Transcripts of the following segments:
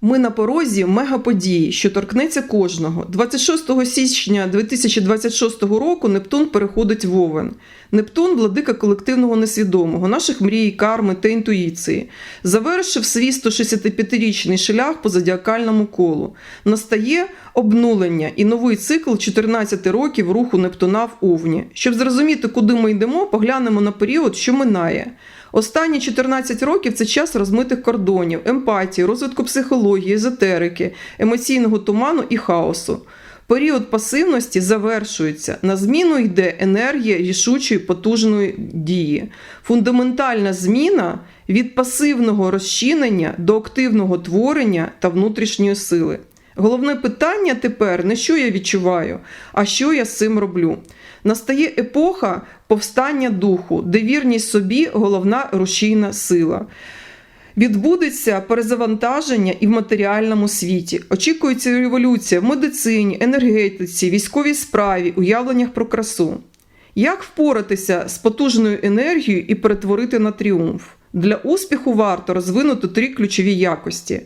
Ми на порозі мегаподії, що торкнеться кожного. 26 січня 2026 року Нептун переходить в Овен. Нептун владика колективного несвідомого, наших мрій, карми та інтуїції. Завершив свій 165-річний шлях по зодіакальному колу. Настає обнулення і новий цикл 14 років руху Нептуна в Овні. Щоб зрозуміти, куди ми йдемо, поглянемо на період, що минає. Останні 14 років це час розмитих кордонів, емпатії, розвитку психології, езотерики, емоційного туману і хаосу. Період пасивності завершується. На зміну йде енергія рішучої потужної дії. Фундаментальна зміна від пасивного розчинення до активного творення та внутрішньої сили. Головне питання тепер не що я відчуваю, а що я з цим роблю. Настає епоха повстання духу, де вірність собі головна рушійна сила. Відбудеться перезавантаження і в матеріальному світі. Очікується революція в медицині, енергетиці, військовій справі, уявленнях про красу. Як впоратися з потужною енергією і перетворити на тріумф? Для успіху варто розвинути три ключові якості.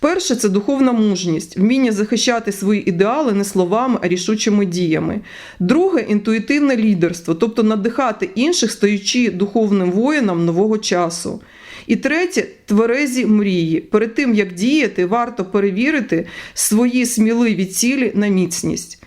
Перше це духовна мужність, вміння захищати свої ідеали не словами, а рішучими діями. Друге інтуїтивне лідерство, тобто надихати інших, стаючи духовним воїном нового часу. І третє тверезі мрії. Перед тим як діяти, варто перевірити свої сміливі цілі на міцність.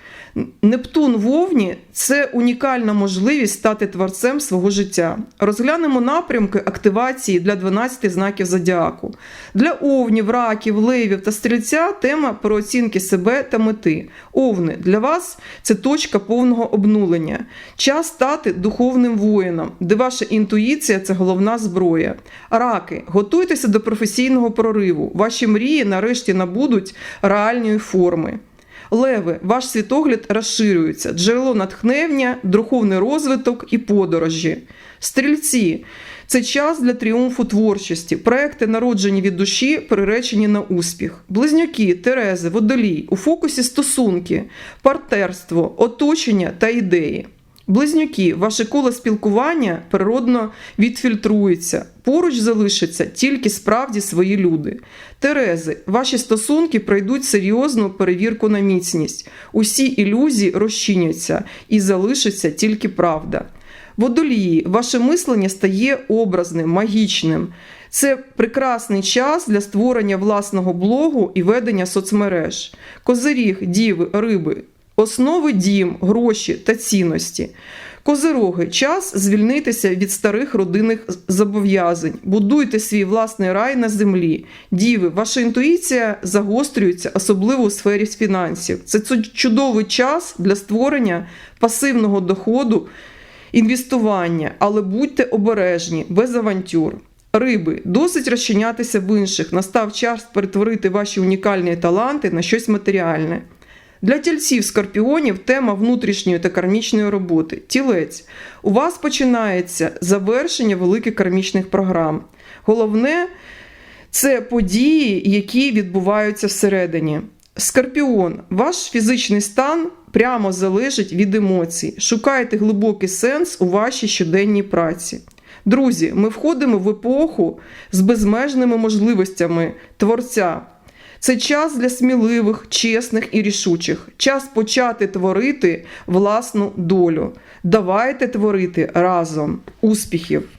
Нептун в Овні це унікальна можливість стати творцем свого життя. Розглянемо напрямки активації для 12 знаків зодіаку. Для овнів, раків, левів та стрільця тема про оцінки себе та мети. Овни для вас це точка повного обнулення. Час стати духовним воїном, де ваша інтуїція це головна зброя. Раки, готуйтеся до професійного прориву. Ваші мрії нарешті набудуть реальної форми. Леви, ваш світогляд розширюється, джерело натхнення, духовний розвиток і подорожі. Стрільці це час для тріумфу творчості, проекти, народжені від душі, приречені на успіх. Близнюки, Терези, водолій, у фокусі стосунки, партнерство, оточення та ідеї. Близнюки, ваше коло спілкування природно відфільтрується. Поруч залишаться тільки справді свої люди. Терези, ваші стосунки пройдуть серйозну перевірку на міцність. Усі ілюзії розчиняться і залишиться тільки правда. Водолії, ваше мислення стає образним, магічним. Це прекрасний час для створення власного блогу і ведення соцмереж. Козиріг, діви, риби, основи дім, гроші та цінності. Козироги, час звільнитися від старих родинних зобов'язань. Будуйте свій власний рай на землі. Діви, ваша інтуїція загострюється, особливо у сфері фінансів. Це чудовий час для створення пасивного доходу, інвестування, але будьте обережні, без авантюр. Риби, досить розчинятися в інших. Настав час перетворити ваші унікальні таланти на щось матеріальне. Для тільців скорпіонів тема внутрішньої та кармічної роботи. Тілець. У вас починається завершення великих кармічних програм. Головне це події, які відбуваються всередині. Скорпіон, ваш фізичний стан прямо залежить від емоцій. Шукайте глибокий сенс у вашій щоденній праці. Друзі, ми входимо в епоху з безмежними можливостями творця. Це час для сміливих, чесних і рішучих. Час почати творити власну долю. Давайте творити разом. Успіхів!